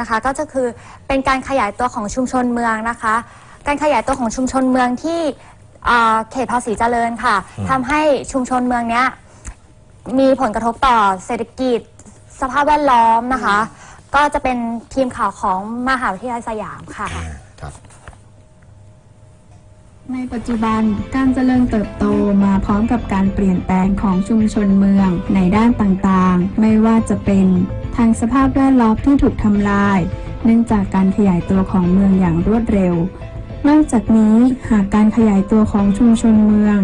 นะคะก็จะคือเป็นการขยายตัวของชุมชนเมืองนะคะ การขยายตัวของชุมชนเมืองที่อ่าเขตภาษีเจริญค่ะทำให้ชุมชนเมืองเนี้ยมีผลกระทบต่อเศรษฐกิจ สภาพแวดล้อมนะคะ ก็จะเป็นทีมข่าวของมหาวิทยาลัยสยามค่ะครับ ในปัจจุบันการเจริญเติบโตมาพร้อมกับการเปลี่ยนแปลงของชุมชนเมืองในด้านต่างๆ ไม่ว่าจะเป็น ทางสภาพแวดล้อมที่ถูกทำลาย เนื่องจากการขยายตัวของเมืองอย่างรวดเร็ว นอกจากนี้หากการขยายตัวของชุมชนเมือง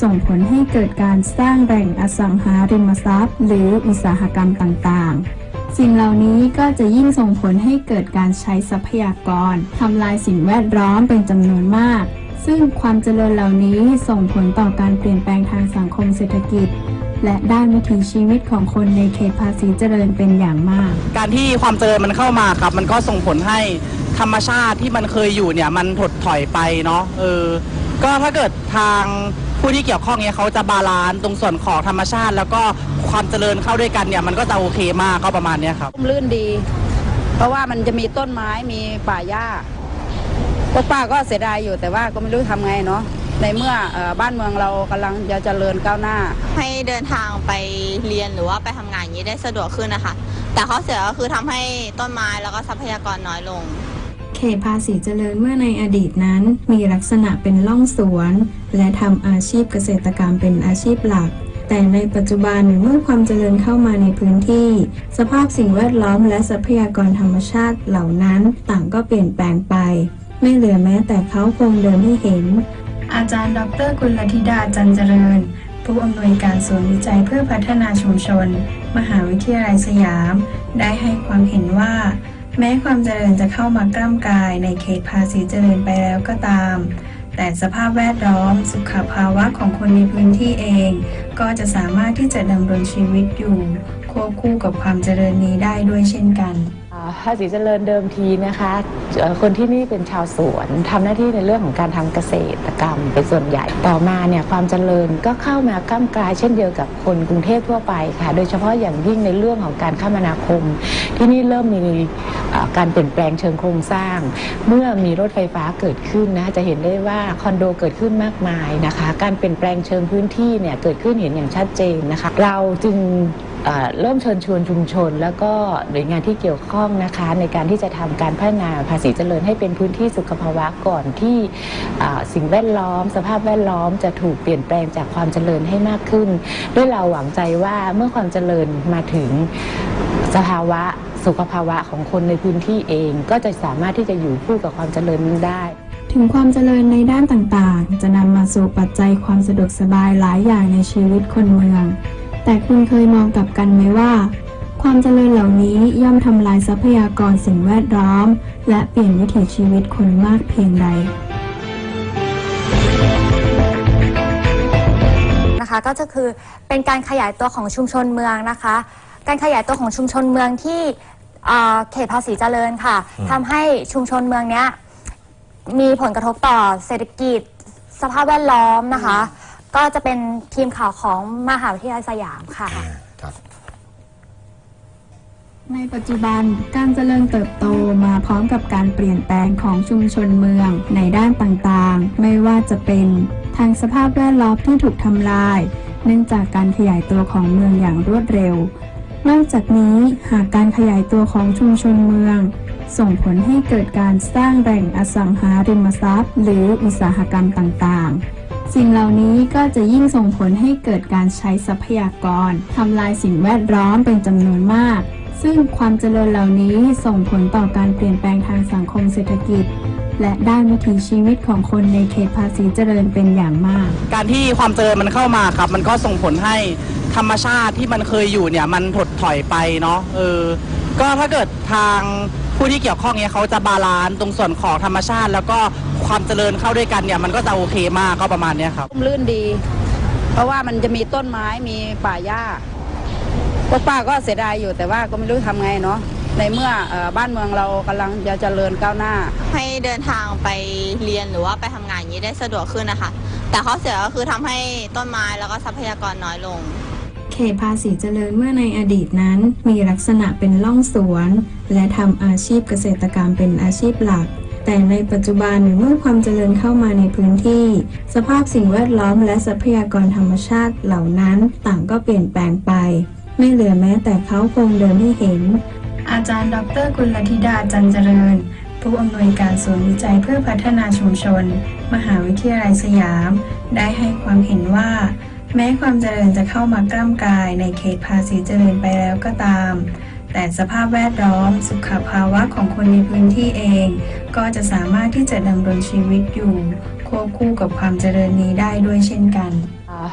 ส่งผลให้เกิดการสร้างแหล่งอสังหาริมทรัพย์ หรืออุตสาหกรรมต่างๆสิ่งเหล่านี้ก็จะยิ่งส่งผลให้เกิดการใช้ทรัพยากรทำลายสิ่งแวดล้อมเป็นจำนวนมาก ซึ่งความเจริญเหล่านี้ส่งผลต่อการเปลี่ยนแปลงทางสังคมเศรษฐกิจ และด้านวิถีชีวิตของคนในเขตภาษีเจริญเป็นอย่างมาก การที่ความเจริญมันเข้ามาครับ มันก็ส่งผลให้ธรรมชาติที่มันเคยอยู่เนี่ยมันถดถอยไปเนาะเออก็ถ้าเกิดทางผู้ที่เกี่ยวข้องเนี่ยเขาจะบาลานซ์ตรงส่วนของธรรมชาติ แล้วก็ความเจริญเข้าด้วยกันเนี่ยมันก็จะโอเคมากก็ประมาณเนี้ยครับร่มรื่นดี เพราะว่ามันจะมีต้นไม้มีป่าหญ้าพวกป้าก็เสียดายอยู่แต่ว่าก็ไม่รู้ทำไงเนาะ ในเมื่อบ้านเมืองเรากำลังจะเจริญก้าวหน้า ให้เดินทางไปเรียนหรือว่าไปทำงานอย่างนี้ได้สะดวกขึ้นนะคะ แต่ข้อเสียก็คือทำให้ต้นไม้แล้วก็ทรัพยากรน้อยลงเขตภาษีเจริญเมื่อในอดีตนั้น มีลักษณะเป็นล่องสวน และทำอาชีพเกษตรกรรมเป็นอาชีพหลัก แต่ในปัจจุบันเมื่อความเจริญเข้ามาในพื้นที่ สภาพสิ่งแวดล้อมและทรัพยากรธรรมชาติเหล่านั้นต่างก็เปลี่ยนแปลงไป ไม่เหลือแม้แต่เขาโครงเดิมให้เห็น อาจารย์ ดรกุลธิดาจันเจริญ ผู้อำนวยการศูนย์วิจัยเพื่อพัฒนาชุมชน มหาวิทยาลัยสยาม ได้ให้ความเห็นว่า แม้ความเจริญจะเข้ามากล้ำกายในเขตภาษีเจริญไปแล้วก็ตาม แต่สภาพแวดล้อมสุขภาวะของคนในพื้นที่เอง ก็จะสามารถที่จะดำรงชีวิตอยู่ ควบคู่กับความเจริญนี้ได้ด้วยเช่นกัน ภาษีเจริญเดิมทีนะคะเอ่อคนที่นี่เป็นชาวสวนทำหน้าที่ในเรื่องของการทำเกษตรกรรมเป็นส่วนใหญ่ต่อมาเนี่ยความเจริญก็เข้ามาก้ามกลายเช่นเดียวกับคนกรุงเทพทั่วไปค่ะ โดยเฉพาะอย่างยิ่งในเรื่องของการคมนาคม ที่นี่เริ่มมีอ่าการเปลี่ยนแปลงเชิงโครงสร้าง เมื่อมีรถไฟฟ้าเกิดขึ้นนะจะเห็นได้ว่าคอนโดเกิดขึ้นมากมายนะคะ การเปลี่ยนแปลงเชิงพื้นที่เนี่ยเกิดขึ้นเห็นอย่างชัดเจนนะคะ เราจึง เริ่มเชิญชวนชุมชน แล้วก็หน่วยงานที่เกี่ยวข้องนะคะ ในการที่จะทำการพัฒนาภาษีเจริญให้เป็นพื้นที่สุขภาวะก่อนที่สิ่งแวดล้อม สภาพแวดล้อมจะถูกเปลี่ยนแปลงจากความเจริญให้มากขึ้น ด้วยเราหวังใจว่าเมื่อความเจริญมาถึงสภาวะสุขภาวะของคนในพื้นที่เอง ก็จะสามารถที่จะอยู่คู่กับความเจริญนั้นได้ถึงความเจริญในด้านต่างๆ จะนำมาสู่ปัจจัยความสะดวกสบายหลายอย่างในชีวิตคนเมือง แต่คุณเคยมองกลับกันไหมว่า ความเจริญเหล่านี้ย่อมทำลายทรัพยากรสิ่งแวดล้อม และเปลี่ยนวิถีชีวิตคนมากเพียงใดนะคะก็จะคือเป็นการขยายตัวของชุมชนเมืองนะคะ การขยายตัวของชุมชนเมืองที่อ่าเขตภาษีเจริญค่ะทำให้ชุมชนเมืองเนี้ยมีผลกระทบต่อเศรษฐกิจ สภาพแวดล้อมนะคะ ก็จะเป็นทีมข่าวของมหาวิทยาลัยสยามค่ะครับ ในปัจจุบันการเจริญเติบโตมาพร้อมกับการเปลี่ยนแปลงของชุมชนเมืองในด้านต่างๆ ไม่ว่าจะเป็นทางสภาพแวดล้อมที่ถูกทำลาย เนื่องจากการขยายตัวของเมืองอย่างรวดเร็ว นอกจากนี้หากการขยายตัวของชุมชนเมือง ส่งผลให้เกิดการสร้างแหล่งอสังหาริมทรัพย์ หรืออุตสาหกรรมต่างๆ สิ่งเหล่านี้ก็จะยิ่งส่งผลให้เกิดการใช้ทรัพยากรทำลายสิ่งแวดล้อมเป็นจำนวนมาก ซึ่งความเจริญเหล่านี้ส่งผลต่อการเปลี่ยนแปลงทางสังคมเศรษฐกิจและด้านวิถีชีวิตของคนในเขตภาษีเจริญเป็นอย่างมาก การที่ความเจริญมันเข้ามาครับ มันก็ส่งผลให้ธรรมชาติที่มันเคยอยู่เนี่ยมันถดถอยไปเนาะเออ ก็ถ้าเกิดทางผู้ที่เกี่ยวข้องเนี่ยเขาจะบาลานซ์ตรงส่วนของธรรมชาติ แล้วก็ความเจริญเข้าด้วยกันเนี่ยมันก็จะโอเคมากก็ประมาณเนี้ยครับ ร่มรื่นดี เพราะว่ามันจะมีต้นไม้มีป่าหญ้าพวกป้าก็เสียดายอยู่แต่ว่าก็ไม่รู้ทำไงเนาะในเมื่อเอ่อบ้านเมืองเรากำลังจะเจริญก้าวหน้า ให้เดินทางไปเรียนหรือว่าไปทำงานอย่างนี้ได้สะดวกขึ้นนะคะ แต่ข้อเสียก็คือทำให้ต้นไม้แล้วก็ทรัพยากรน้อยลงเขขตภาษีเจริญเมื่อในอดีตนั้น มีลักษณะเป็นล่องสวน และทำอาชีพเกษตรกรรมเป็นอาชีพหลัก แต่ในปัจจุบันเมื่อความเจริญเข้ามาในพื้นที่ สภาพสิ่งแวดล้อมและทรัพยากรธรรมชาติเหล่านั้นต่างก็เปลี่ยนแปลงไป ไม่เหลือแม้แต่เขาโครงเดิมให้เห็น อาจารย์ดรกุลธิดาจันเจริญผู้อำนวยการศูนย์วิจัยเพื่อพัฒนาชุมชน มหาวิทยาลัยสยาม ได้ให้ความเห็นว่า แม้ความเจริญจะเข้ามากล้ำกายในเขตภาษีเจริญไปแล้วก็ตาม แต่สภาพแวดล้อมสุขภาวะของคนในพื้นที่เอง ก็จะสามารถที่จะดำรงชีวิตอยู่ ควบคู่กับความเจริญนี้ได้ด้วยเช่นกัน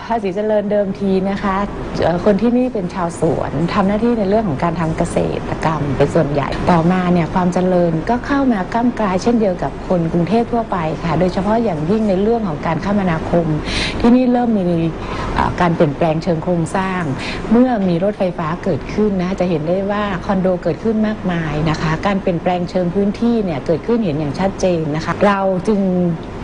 ภาษีเจริญเดิมทีนะคะคนที่นี่เป็นชาวสวนทำหน้าที่ในเรื่องของการทำเกษตรกรรมเป็นส่วนใหญ่ ต่อมาเนี่ยความเจริญก็เข้ามาก้ามกลายเช่นเดียวกับคนกรุงเทพทั่วไปค่ะ โดยเฉพาะอย่างยิ่งในเรื่องของการคมนาคม ที่นี่เริ่มมีการเปลี่ยนแปลงเชิงโครงสร้าง เมื่อมีรถไฟฟ้าเกิดขึ้นนะจะเห็นได้ว่าคอนโดเกิดขึ้นมากมายนะคะ การเปลี่ยนแปลงเชิงพื้นที่เนี่ยเกิดขึ้นเห็นอย่างชัดเจนนะคะ เราจึง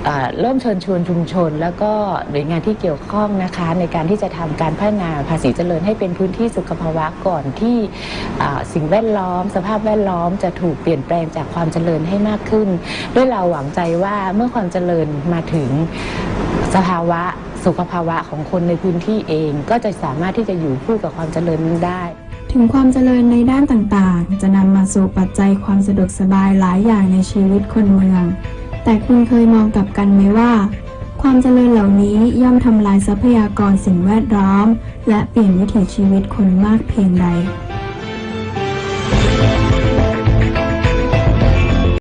อ่อเริ่มเชิญชวนชุมชน แล้วก็หน่วยงานที่เกี่ยวข้องนะคะ ในการที่จะทำการพัฒนาภาษีเจริญให้เป็นพื้นที่สุขภาวะก่อนที่อ่าสิ่งแวดล้อม สภาพแวดล้อมจะถูกเปลี่ยนแปลงจากความเจริญให้มากขึ้น ด้วยเราหวังใจว่าเมื่อความเจริญมาถึงสภาวะสุขภาวะของคนในพื้นที่เอง ก็จะสามารถที่จะอยู่คู่กับความเจริญนั้นได้ ถึงความเจริญในด้านต่างๆ จะนำมาสู่ปัจจัยความสะดวกสบายหลายอย่างในชีวิตคนเมือง แต่คุณเคยมองกลับกันไหมว่า ความเจริญเหล่านี้ย่อมทำลายทรัพยากรสิ่งแวดล้อม และเปลี่ยนวิถีชีวิตคนมากเพียงใด